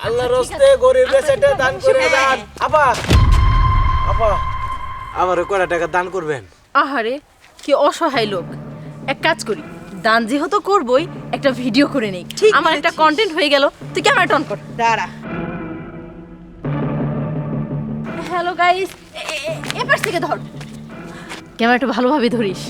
আল্লাহ রস্তে গরিব রেসেটে দান করে দান। আপা আপা। আমার কয়টা টাকা দান করবেন? আহারে কি অসহায় লোক। এক কাজ করি দান যেহেতু করবই একটা ভিডিও করে নেই। ঠিক আমার একটা কন্টেন্ট হয়ে গেল তুই ক্যামেরা অন কর। দাঁড়া। হ্যালো গাইস এপাশ থেকে ধর। ক্যামেরাটা ভালোভাবে ধরিস।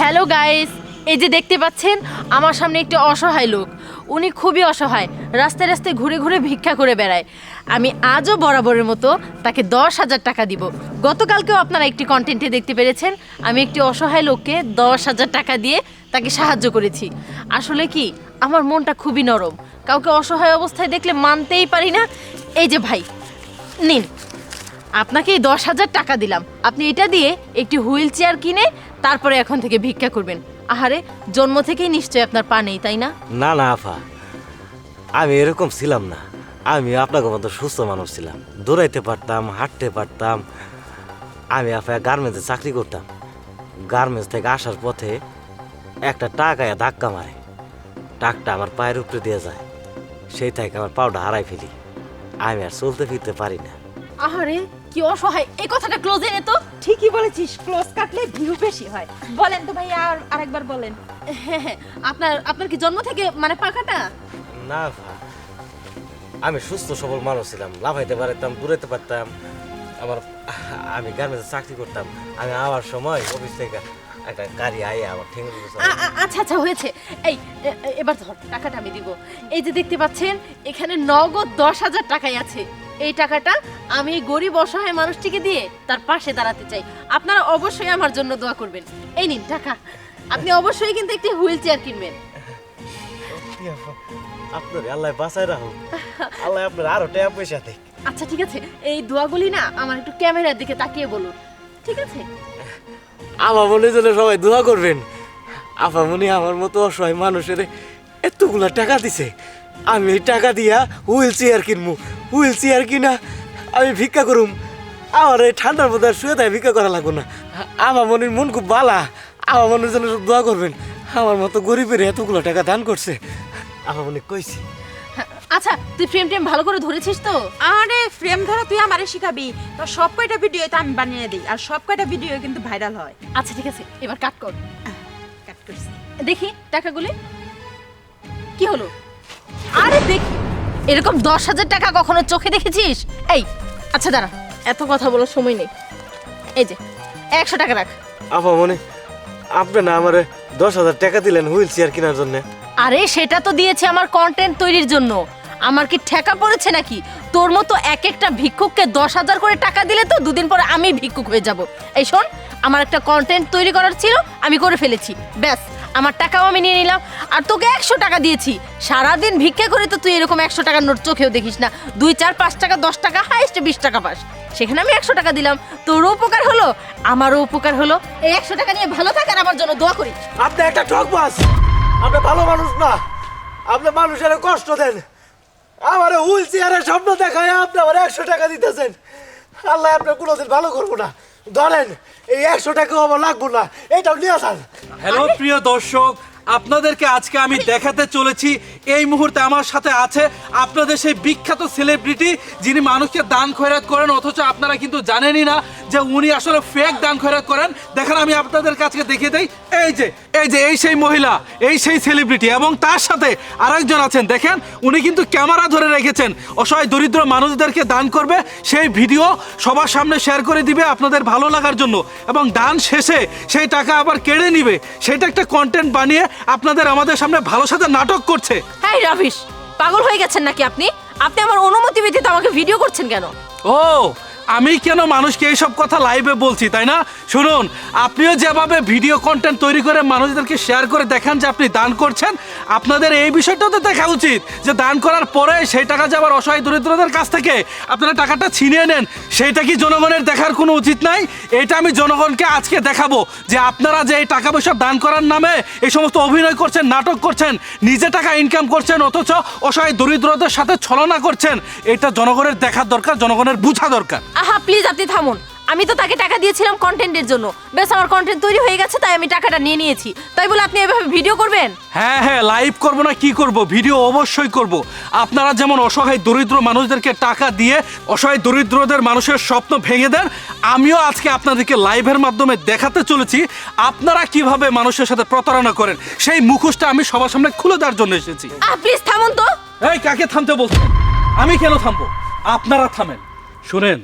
হ্যালো গাইস এই যে দেখতে পাচ্ছেন, আমার সামনে একটি অসহায় লোক। উনি খুবই অসহায়, রাস্তায় রাস্তায় ঘুরে ঘুরে ভিক্ষা করে বেড়ায়। আমি আজও বরাবরের মতো তাকে দশ হাজার টাকা দিব। গতকালকেও আপনারা একটি কন্টেন্টে দেখতে পেরেছেন, আমি একটি অসহায় লোককে দশ হাজার টাকা দিয়ে তাকে সাহায্য করেছি। আসলে কি, আমার মনটা খুবই নরম। কাউকে অসহায় অবস্থায় দেখলে মানতেই পারি না। এই যে ভাই, নিন। আপনাকে এই দশ হাজার টাকা দিলাম। আপনি এটা দিয়ে একটি হুইল চেয়ার কিনে তারপরে এখন থেকে ভিক্ষা করবেন। আহারে, জন্ম থেকেই নিশ্চয়ই আপনার পা নেই, তাই না? না না, আফা। আমি এরকম ছিলাম না। আমি আপনাকে মতো সুস্থ মানুষ ছিলাম। দৌড়াইতে পারতাম, হাঁটতে পারতাম। আমি আপা গার্মেন্টসে চাকরি করতাম। গার্মেন্টস থেকে আসার পথে একটা টাকায় ধাক্কা মারে। টাকটা আমার পায়ের উপরে দিয়ে যায়। সেই থেকে আমার পাউডা হারাই ফেলি। আমি আর চলতে ফিরতে পারি না। আহারে কি অসহায়। এই কথাটা ক্লোজ এনে তো। ঠিকই বলেছিস ক্লোজ কাটলে ভিউ বেশি হয়। বলেন তো ভাই আর আরেকবার বলেন। হ্যাঁ হ্যাঁ আপনার আপনার কি জন্ম থেকে মানে পাকাটা না আমি সুস্থ সবল মানুষ ছিলাম লাফাইতে পারতাম দূরাইতে পারতাম। আমার আমি গার্মেন্টসে চাকরি করতাম আমি আবার সময় অফিস থেকে একটা গাড়ি আইয়া আমার ঠেঙে দিতে আ- আ- আচ্ছা আচ্ছা হয়েছে। এই এ- এ- এবার ধর টাকাটা আমি দিব। এই যে দেখতে পাচ্ছেন এখানে নগদ দশ হাজার টাকাই আছে। এই টাকাটা আমি গরিব অসহায় মানুষটিকে দিয়ে তার পাশে দাঁড়াতে চাই। আপনারা অবশ্যই আমার জন্য দোয়া করবেন। এই নিন টাকা। আপনি অবশ্যই কিন্তু একটি হুইল চেয়ার কিনবেন। আপনার আল্লাহ বাঁচায় রাখুন আল্লাহ আপনার আরও টাকা পয়সা দেখ। আচ্ছা ঠিক আছে। এই দোয়াগুলি না আমার একটু ক্যামেরার দিকে তাকিয়ে বলুন। ঠিক আছে? আমার মনে জন্য সবাই দোয়া করবেন। আপা মনে আমার মতো অসহায় মানুষের এতগুলা টাকা দিছে। আমি এই টাকা দিয়া হুইল চেয়ার কিনবো। হুইল চেয়ার কিনা আমি ভিক্ষা করুম। আমার এই ঠান্ডার মধ্যে আর শুয়ে তাই ভিক্ষা করা লাগবো না। আমার মনের মন খুব বালা আমার মনের জন্য সব দোয়া করবেন। আমার মতো গরিবের এতগুলো টাকা দান করছে। আমার মনে কইছি। হ্যাঁ, আচ্ছা তুই ফ্রেম টেম ভালো করে ধরেছিস তো? আরে ফ্রেম ধরা তুই আমারে শিখাবি। তো সব কয়টা ভিডিও তো আমি বানিয়ে দিই আর সব কয়টা ভিডিও কিন্তু ভাইরাল হয়। আচ্ছা ঠিক আছে এবার কাট কর। কাট করছি। দেখি টাকাগুলি। কি হলো? আরে দেখি। এরকম দশ হাজার টাকা কখনো চোখে দেখেছিস? এই আচ্ছা দাঁড়া এত কথা বলার সময় নেই। এই যে একশো টাকা রাখ। আপা মনে আপনি না আমার দশ হাজার টাকা দিলেন হুইল চেয়ার কেনার জন্য? আরে সেটা তো দিয়েছে আমার কন্টেন্ট তৈরির জন্য। আমার কি ঠেকা পড়েছে নাকি? তোর মতো এক একটা ভিক্ষুককে দশ হাজার করে টাকা দিলে তো দুদিন পরে আমি ভিক্ষুক হয়ে যাব। এই শোন আমার একটা কন্টেন্ট তৈরি করার ছিল আমি করে ফেলেছি। ব্যাস। আমার টাকাও আমি নিয়ে নিলাম। আর তোকে একশো টাকা দিয়েছি। সারাদিন ভিক্ষা করে তো তুই এরকম একশো টাকার নোট চোখেও দেখিস না। দুই, চার, পাঁচ টাকা, দশ টাকা, হাইস্ট বিশ টাকা পাস। সেখানে আমি একশো টাকা দিলাম। তোরও উপকার হলো, আমারও উপকার হলো। এই একশো টাকা নিয়ে ভালো থাকার আমার জন্য দোয়া করি আপনি একটা ঠকবাস আপনি ভালো মানুষ না। আপনি মানুষের কষ্ট দেন। আমার হুইল চেয়ারের স্বপ্ন দেখায় আপনি আমার একশো টাকা দিতেছেন। আল্লাহ আপনার কোনোদিন ভালো করব না। ধরেন এই একশো টাকা আমার লাগবো না এটাও নিয়ে আসান হ্যালো প্রিয় দর্শক আপনাদেরকে আজকে আমি দেখাতে চলেছি এই মুহূর্তে আমার সাথে আছে আপনাদের সেই বিখ্যাত সেলিব্রিটি যিনি মানুষকে দান খয়রাত করেন অথচ আপনারা কিন্তু জানেনই না যে উনি আসলে ফেক দান খয়রাত করেন দেখেন আমি আপনাদের কাছে দেখিয়ে দেই এই যে এই যে এই সেই মহিলা এই সেই সেলিব্রিটি এবং তার সাথে আরেকজন আছেন দেখেন উনি কিন্তু ক্যামেরা ধরে রেখেছেন অসহায় দরিদ্র মানুষদেরকে দান করবে সেই ভিডিও সবার সামনে শেয়ার করে দিবে আপনাদের ভালো লাগার জন্য এবং দান শেষে সেই টাকা আবার কেড়ে নিবে সেটা একটা কন্টেন্ট বানিয়ে আপনাদের আমাদের সামনে ভালো সাথে নাটক করছে। হ্যাঁ রাভিশ পাগল হয়ে গেছেন নাকি আপনি? আপনি আমার অনুমতি ব্যতীত আমাকে ভিডিও করছেন কেন? ও আমি কেন মানুষকে এইসব কথা লাইভে বলছি, তাই না? শুনুন, আপনিও যেভাবে ভিডিও কন্টেন্ট তৈরি করে মানুষদেরকে শেয়ার করে দেখান যে আপনি দান করছেন, আপনাদের এই বিষয়টাও তো দেখা উচিত যে দান করার পরে সেই টাকা যে আবার অসহায় দরিদ্রদের কাছ থেকে আপনারা টাকাটা ছিনিয়ে নেন, সেইটা কি জনগণের দেখার কোনো উচিত নাই? এটা আমি জনগণকে আজকে দেখাবো যে আপনারা যে এই টাকা পয়সা দান করার নামে এই সমস্ত অভিনয় করছেন, নাটক করছেন, নিজে টাকা ইনকাম করছেন, অথচ অসহায় দরিদ্রদের সাথে ছলনা করছেন, এটা জনগণের দেখার দরকার, জনগণের বোঝা দরকার। আহা প্লিজ আপনি থামুন। আমি তো তাকে টাকা দিয়েছিলাম কন্টেন্টের জন্য। বেশ আমার কন্টেন্ট তৈরি হয়ে গেছে তাই আমি টাকাটা নিয়ে নিয়েছি। তাই বলে আপনি এভাবে ভিডিও করবেন? হ্যাঁ হ্যাঁ লাইভ করব না কি করব? ভিডিও অবশ্যই করব। আপনারা যেমন অসহায় দরিদ্র মানুষদেরকে টাকা দিয়ে অসহায় দরিদ্রদের মানুষের স্বপ্ন ভেঙে দেন আমিও আজকে আপনাদেরকে লাইভের মাধ্যমে দেখাতে চলেছি। আপনারা কীভাবে মানুষের সাথে প্রতারণা করেন সেই মুখোশটা আমি সবার সামনে খুলে দেওয়ার জন্য এসেছি। আহ প্লিজ থামুন তো। এই কাকে থামতে বলছেন আমি কেন থামবো? আপনারা থামেন। শুনেন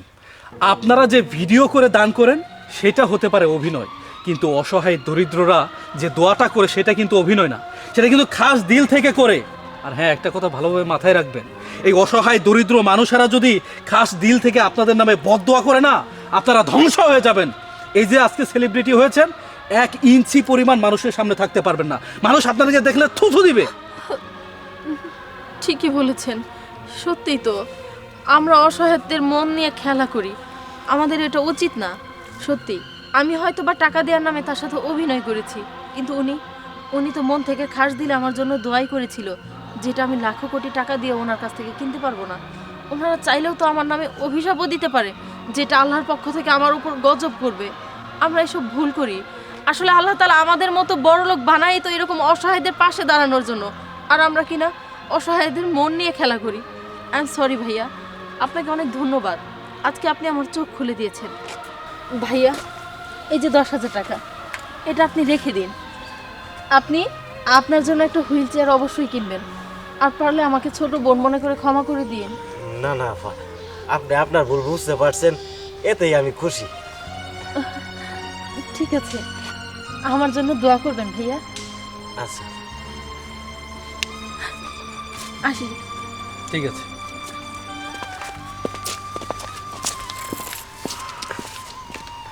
আপনারা যে ভিডিও করে দান করেন, সেটা হতে পারে অভিনয়। কিন্তু অসহায় দরিদ্ররা যে দোয়াটা করে, সেটা কিন্তু অভিনয় না। সেটা কিন্তু খাস দিল থেকে করে। আর হ্যাঁ একটা কথা ভালোভাবে মাথায় রাখবেন। এই অসহায় দরিদ্র মানুষেরা যদি খাস দিল থেকে আপনাদের নামে বদদোয়া করে না, আপনারা ধ্বংস হয়ে যাবেন। এই যে আজকে সেলিব্রিটি হয়েছেন, এক ইঞ্চি পরিমাণ মানুষের সামনে থাকতে পারবেন না। মানুষ আপনাদেরকে দেখলে থুথু দিবে। ঠিকই বলেছেন। সত্যিই তো, আমরা অসহায়দের মন নিয়ে খেলা করি। আমাদের এটা উচিত না, সত্যি। আমি হয়তো বা টাকা দেওয়ার নামে তার সাথে অভিনয় করেছি, কিন্তু উনি উনি তো মন থেকে খাস দিলে আমার জন্য দোয়াই করেছিল, যেটা আমি লাখো কোটি টাকা দিয়ে ওনার কাছ থেকে কিনতে পারব না। ওনারা চাইলেও তো আমার নামে অভিশাপও দিতে পারে, যেটা আল্লাহর পক্ষ থেকে আমার উপর গজব করবে। আমরা এসব ভুল করি। আসলে আল্লাহ তালা আমাদের মতো বড় লোক বানাই তো এরকম অসহায়দের পাশে দাঁড়ানোর জন্য। আর আমরা কিনা অসহায়দের মন নিয়ে খেলা করি। আই এম সরি ভাইয়া, আপনাকে অনেক ধন্যবাদ। আজকে আপনি আমার চোখ খুলে দিয়েছেন। ভাইয়া এই যে দশ হাজার টাকা এটা আপনি রেখে দিন। আপনি আপনার জন্য একটা হুইল চেয়ার অবশ্যই কিনবেন। আর পারলে আমাকে ছোট বোন মনে করে ক্ষমা করে দিন। না না আপা আপনি আপনার ভুল বুঝতে পারছেন এতেই আমি খুশি। ঠিক আছে আমার জন্য দোয়া করবেন ভাইয়া। আচ্ছা। আসি। ঠিক আছে।